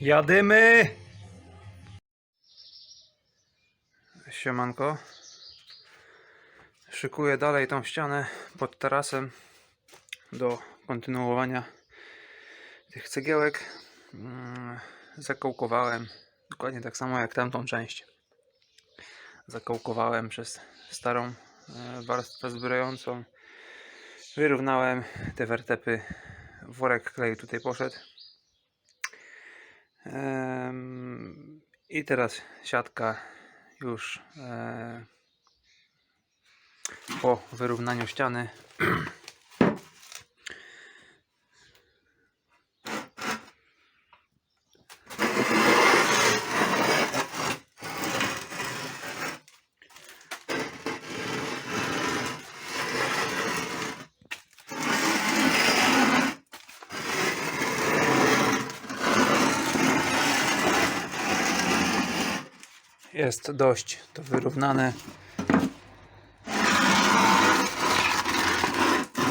Jadymy! Siemanko. Szykuję dalej tą ścianę pod tarasem do kontynuowania tych cegiełek. Mm, Zakołkowałem dokładnie tak samo jak tamtą część. Zakołkowałem przez starą e, warstwę zbrojącą. Wyrównałem te wertepy. Worek kleju tutaj poszedł. I teraz siatka już e, po wyrównaniu ściany. Jest dość to wyrównane.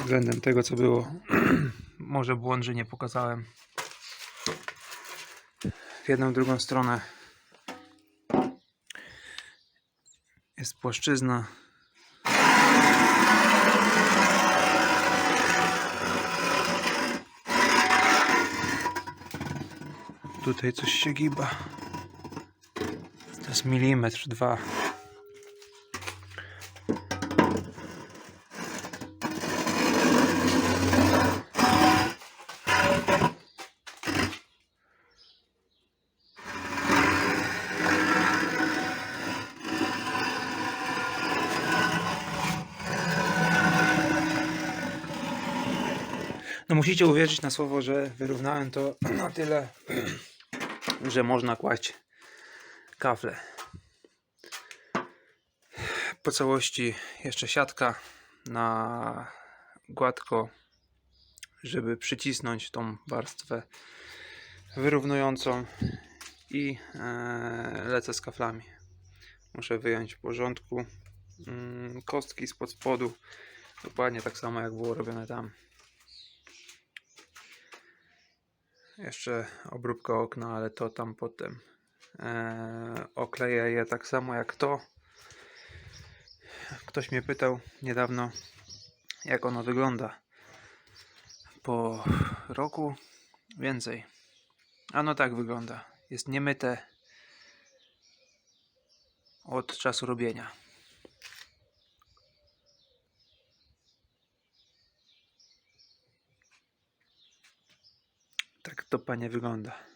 Względem tego, co było. Może błąd, że nie pokazałem. W jedną, drugą stronę jest płaszczyzna. Tutaj coś się giba. Jest milimetr, dwa. No musicie uwierzyć na słowo, że wyrównałem to na tyle, że można kłaść kafle. Po całości jeszcze siatka na gładko, żeby przycisnąć tą warstwę wyrównującą i e, lecę z kaflami. Muszę wyjąć w porządku mm, kostki spod spodu, dokładnie tak samo jak było robione tam. Jeszcze obróbka okna, ale to tam potem. Eee, okleję je tak samo jak to. Ktoś mnie pytał niedawno, jak ono wygląda po roku więcej. Ano tak wygląda. Jest niemyte od czasu robienia. Tak to panie wygląda.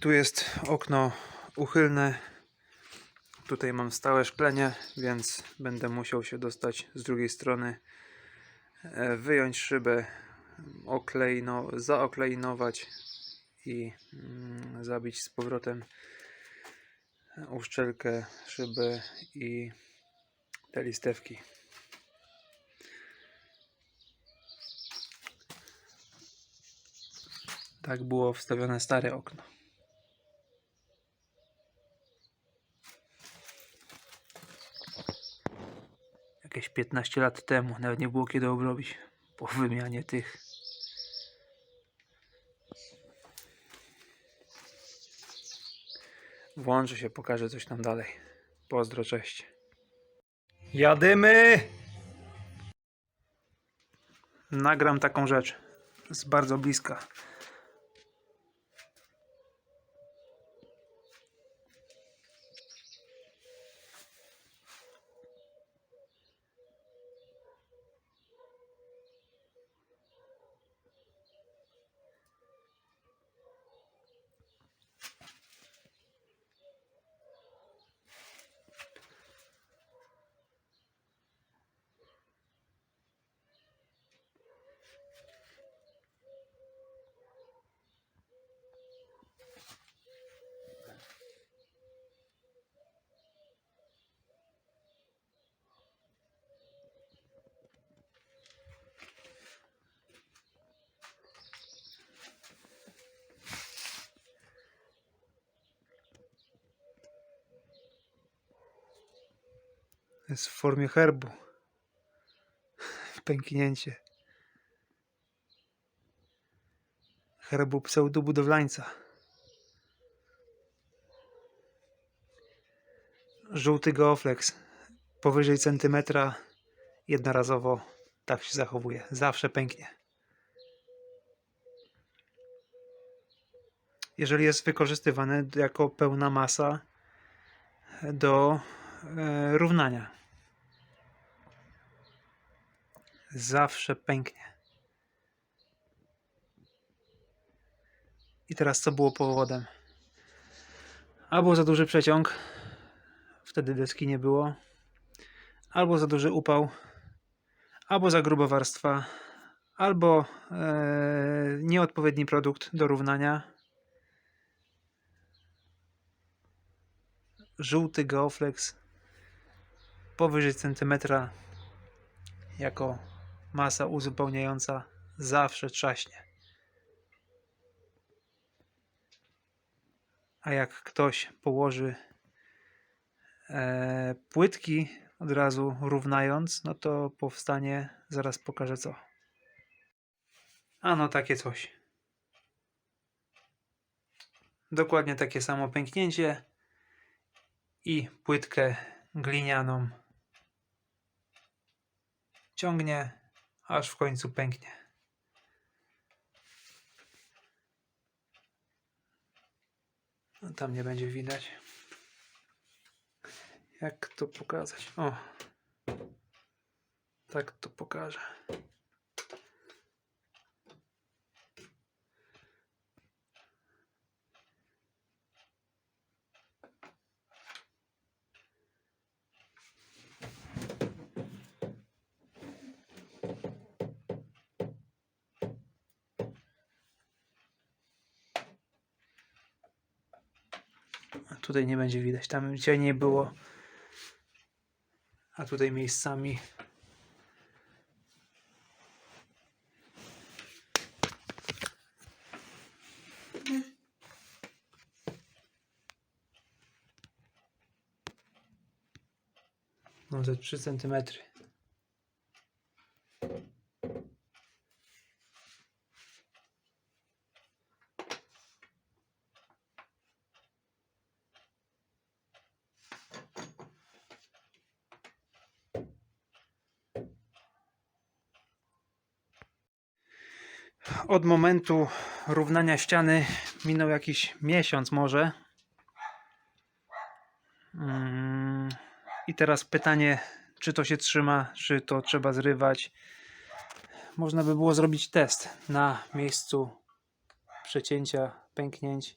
Tu jest okno uchylne. Tutaj mam stałe szklenie, więc będę musiał się dostać z drugiej strony, e, wyjąć szybę, oklejno, zaoklejnować i mm, zabić z powrotem uszczelkę, szybę i te listewki. Tak było wstawione stare okno. Jakieś 15 lat temu, nawet nie było kiedy obrobić po wymianie tych. Włączę się, pokażę coś tam dalej. Pozdro, cześć. Jadymy! Nagram taką rzecz z bardzo bliska. Jest w formie herbu. Pęknięcie. herbu pseudobudowlańca. Żółty geoflex powyżej centymetra jednorazowo tak się zachowuje. Zawsze pęknie. Jeżeli jest wykorzystywany jako pełna masa do równania. Zawsze pęknie. I teraz co było powodem? Albo za duży przeciąg, wtedy deski nie było, albo za duży upał, albo za gruba warstwa, albo e, nieodpowiedni produkt do równania. Żółty Geoflex powyżej centymetra jako masa uzupełniająca zawsze trzaśnie. A jak ktoś położy e, płytki od razu równając, no to powstanie, zaraz pokażę co. A no takie coś. Dokładnie takie samo pęknięcie i płytkę glinianą ciągnie, aż w końcu pęknie. No, tam nie będzie widać. Jak to pokazać? O, tak to pokażę. Tutaj nie będzie widać. Tam cienie było. A tutaj miejscami. No ze 3 centymetry. Od momentu równania ściany minął jakiś miesiąc może. Mm, I teraz pytanie, czy to się trzyma, czy to trzeba zrywać. Można by było zrobić test na miejscu przecięcia, pęknięć.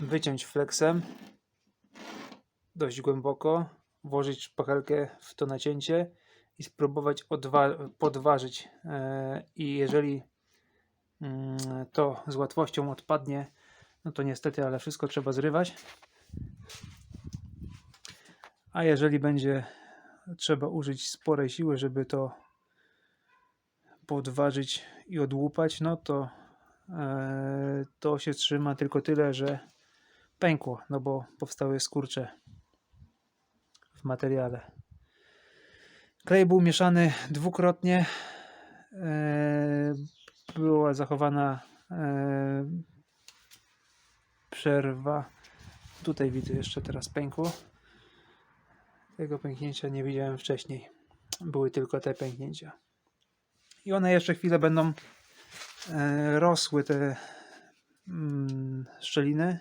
Wyciąć flexem dość głęboko, włożyć szpachelkę w to nacięcie i spróbować odwa- podważyć. E, I jeżeli mm, to z łatwością odpadnie, no to niestety, ale wszystko trzeba zrywać. A jeżeli będzie trzeba użyć sporej siły, żeby to podważyć i odłupać, no to e, to się trzyma tylko tyle, że pękło, no bo powstały skurcze w materiale. Klej był mieszany dwukrotnie. E, Była zachowana e, przerwa. Tutaj widzę jeszcze teraz pękło. Tego pęknięcia nie widziałem wcześniej. Były tylko te pęknięcia. I one jeszcze chwilę będą e, rosły, te mm, szczeliny.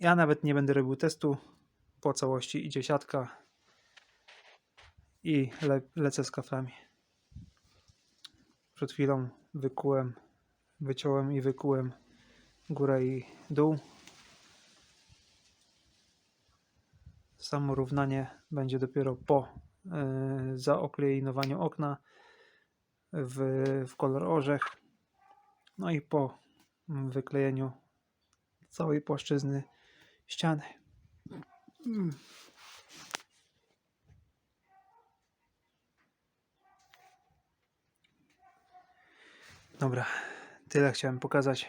Ja nawet nie będę robił testu. Po całości idzie siatka i le lecę z kaflami. Przed chwilą wykułem, wyciąłem i wykułem górę i dół. Samo równanie będzie dopiero po y, zaoklejnowaniu okna w, w kolor orzech. No i po wyklejeniu całej płaszczyzny ściany. Mm. Dobra, tyle chciałem pokazać.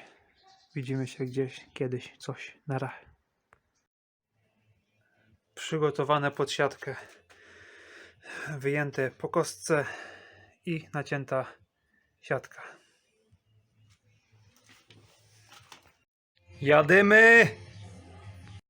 Widzimy się gdzieś kiedyś, coś na rach. Przygotowane pod siatkę. Wyjęte po kostce i nacięta siatka. Jadymy!